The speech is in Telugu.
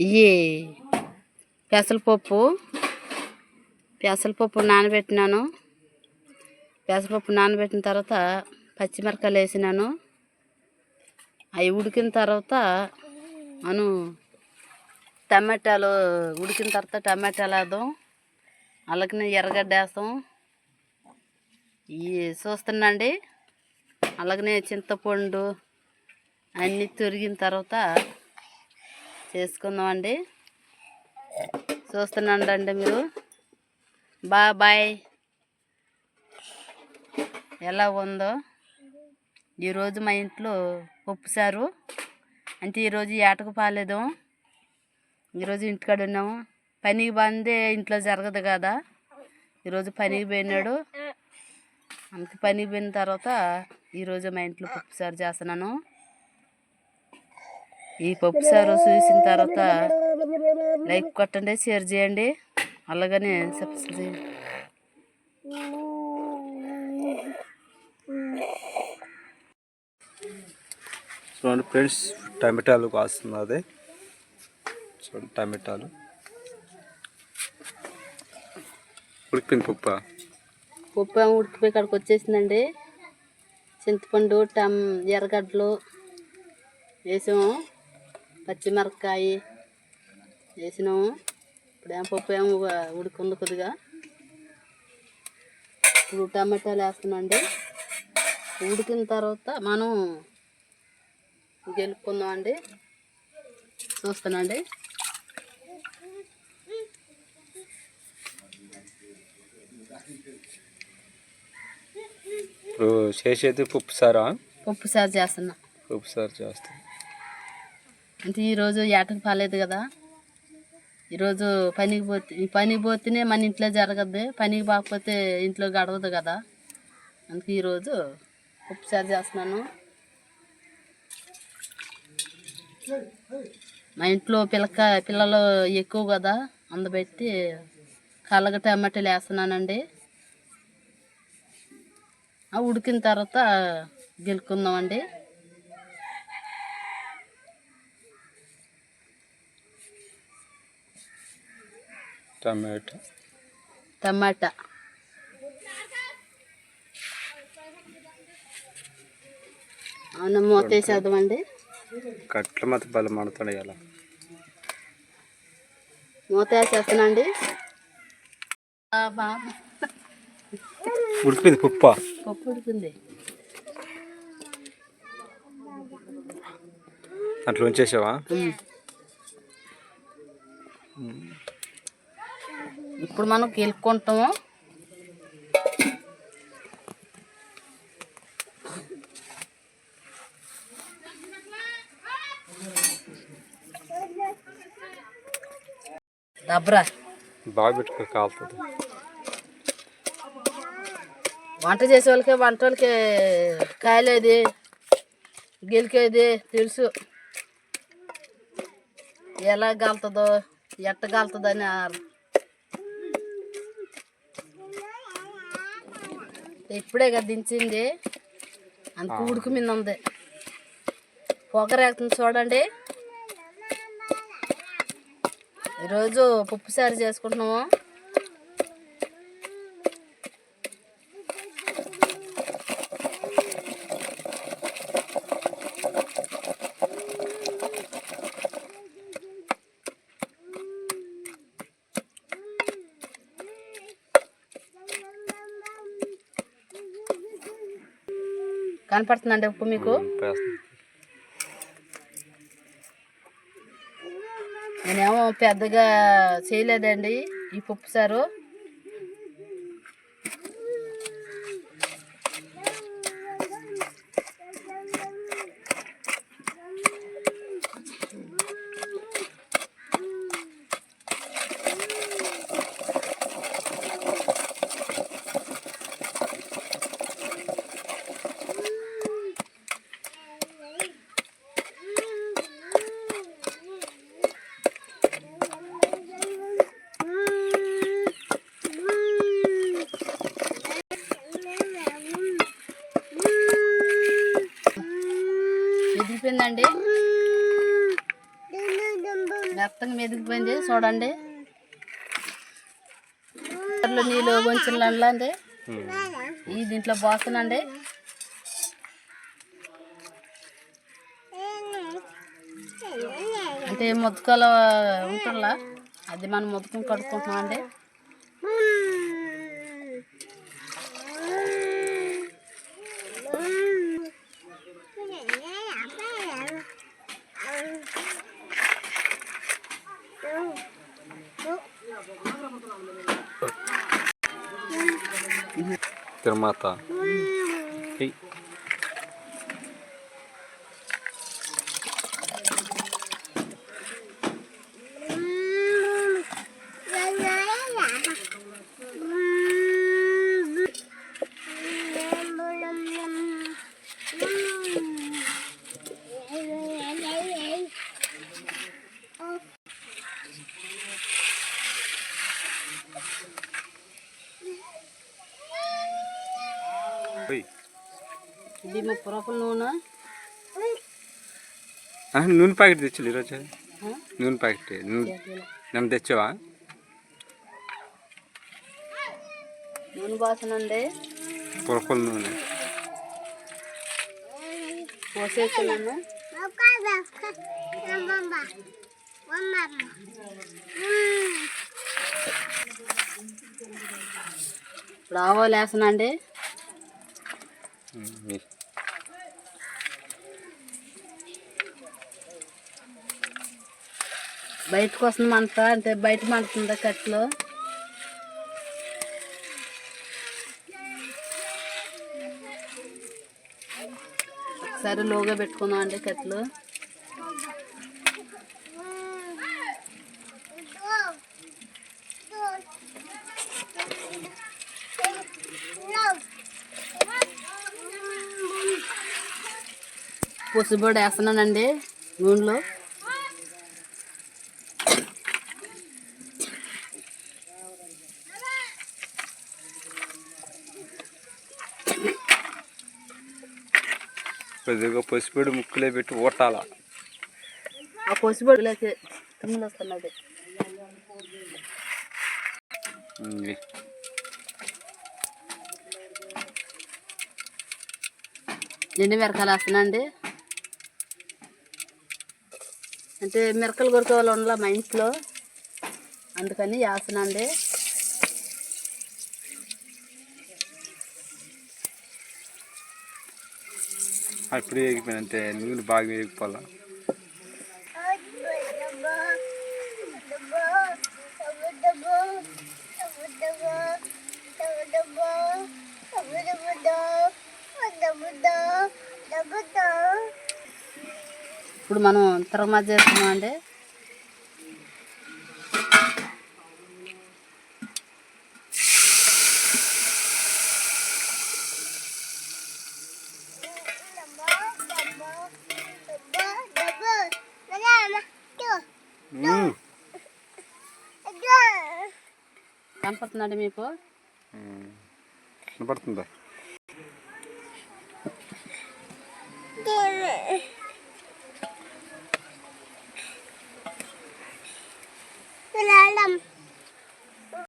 ఇవి పెసరపప్పు. పెసరపప్పు నానబెట్టినాను. పెసరపప్పు నానబెట్టిన తర్వాత పచ్చిమిరకాయలు వేసినాను. అవి ఉడికిన తర్వాత మనం టమాటాలు ఉడికిన తర్వాత టమాటాలు వేద్దాం. అలాగే ఎర్రగడ్డ వేస్తాం. ఇవి చూస్తున్నాండి అలాగనే చింతపండు అన్నీ తొరిగిన తర్వాత చేసుకుందామండి. చూస్తున్నాండి మీరు. బా బాయ్. ఎలా ఉందో. ఈరోజు మా ఇంట్లో పప్పుసారు అంటే ఈరోజు ఏటకు పాలేదు. ఈరోజు ఇంటికాడ ఉన్నాము. పనికి బందే ఇంట్లో జరగదు కదా. ఈరోజు పనికి పోయినాడు. అంత పనికి పోయిన తర్వాత ఈరోజు మా ఇంట్లో పప్పుసారు చేస్తున్నాను. ఈ పప్పుసారు చూసిన తర్వాత లైక్ కొట్టండి షేర్ చేయండి. అలాగనే సబ్స్క్రైబ్ చూడండి ఫ్రెండ్స్ టమాటాలు కాస్తున్నది. చూడండి టమాటాలు. ఉడికిపోయింది పప్పు. పప్పు ఏమో ఉడికిపోయి కాడికి వచ్చేసిందండి. చింతపండు టమ్ ఎర్రగడ్డలు వేసాము. పచ్చిమిరపకాయ వేసినాము. ఇప్పుడు పప్పు ఏమో ఉడికింది కొద్దిగా. ఇప్పుడు టమాటాలు వేస్తున్నాండి ఉడికిన తర్వాత మనం గెలుపుకుందామండి. చూస్తానండి ఇప్పుడు చేసేది పప్పు సారా? పప్పు సారు చేస్తున్నా. పప్పు సారు చేస్తాం. అంటే ఈరోజు ఏటకు పాలేదు కదా. ఈరోజు పనికి పోతే ఈ పనికి పోతేనే మన ఇంట్లో జరగద్ది పనికి పోకపోతే ఇంట్లో గడవదు కదా. అందుకే ఈరోజు పప్పు చేస్తున్నాను. మా ఇంట్లో పిల్లక పిల్లలు ఎక్కువ కదా అందబెట్టి కలగ టమాటాలు వేస్తున్నానండి. ఆ ఉడికిన తర్వాత గెలుకుందామండి టమాటా. టమాటా. అవును మూత వేసేద్దామండి కట్ల మత బలం మడతాడు ఇలా మూత వేసేస్తానండి ఉడికిపోయింది పప్పు. పప్పు ఉడికింది. అట్లా ఉంచేసావా. ఇప్పుడు మనం గెలుపుకుంటాము దబ్రా బాగా పెట్టుకో కాలుతుంది. వంట చేసే వాళ్ళకి వంట వాళ్ళకి కాయలేది గెలికేది తెలుసు. ఎలా కాలుతుందో ఎట్ట కాలుతుందో అని ఆ- ఇప్పుడే కదా దించింది. అంత ఉడుకు మీద ఉంది. పొగరేస్తుంది చూడండి. ఈరోజు పప్పు సారు చేసుకుంటున్నాము. కనపడుతుందండి ఉప్పు మీకు? నేనేమో పెద్దగా చేయలేదండి ఈ పప్పు సారు. మెదిగిపోయిందండి మెత్తంగా మెదిగిపోయింది చూడండి. నీళ్ళు కొంచెం అండి ఈ దీంట్లో పోస్తానండి అంటే ముద్దకల ఉంటుందా అది మనం ముద్దకం కడుక్కుంటున్నాం అండి quero matar. Hum. Ei. ఇది ముప్పై రూపాయల నూనె. నూనె ప్యాకెట్ తెచ్చి ఈరోజు? నూనె ప్యాకెట్ నూనె. నన్ను తెచ్చావా? నూనె పోసానండి పురపల నూనె. పోసేస్తున్నాను. ఇప్పుడు ఉమ్, ఈ- బయటకు వస్తుంది మంట అంటే బయట మంటుందా కట్లో ఒకసారి లోగా పెట్టుకున్నాం అంటే కట్లు పుసుబొడి వేస్తున్నానండి నూనెలో. కొద్దిగా పసిపిడి ముక్కులే పెట్టి ఊటాల ఆ పుసుబొడిలోకి తుమ్ములు వస్తున్నది ఎండు మిరకాయలు వేస్తానండి అంటే మిరకలు కొరికే వాళ్ళు మా ఇంట్లో. అందుకని వేస్తున్నాండి అప్పుడే వేగిపోయినంతే నీళ్ళు బాగా వేగిపోవాలా ఇప్పుడు మనం తిరగమా చేస్తున్నాం ఉమ్. కనపడుతుందండి మీకు ఉమ్.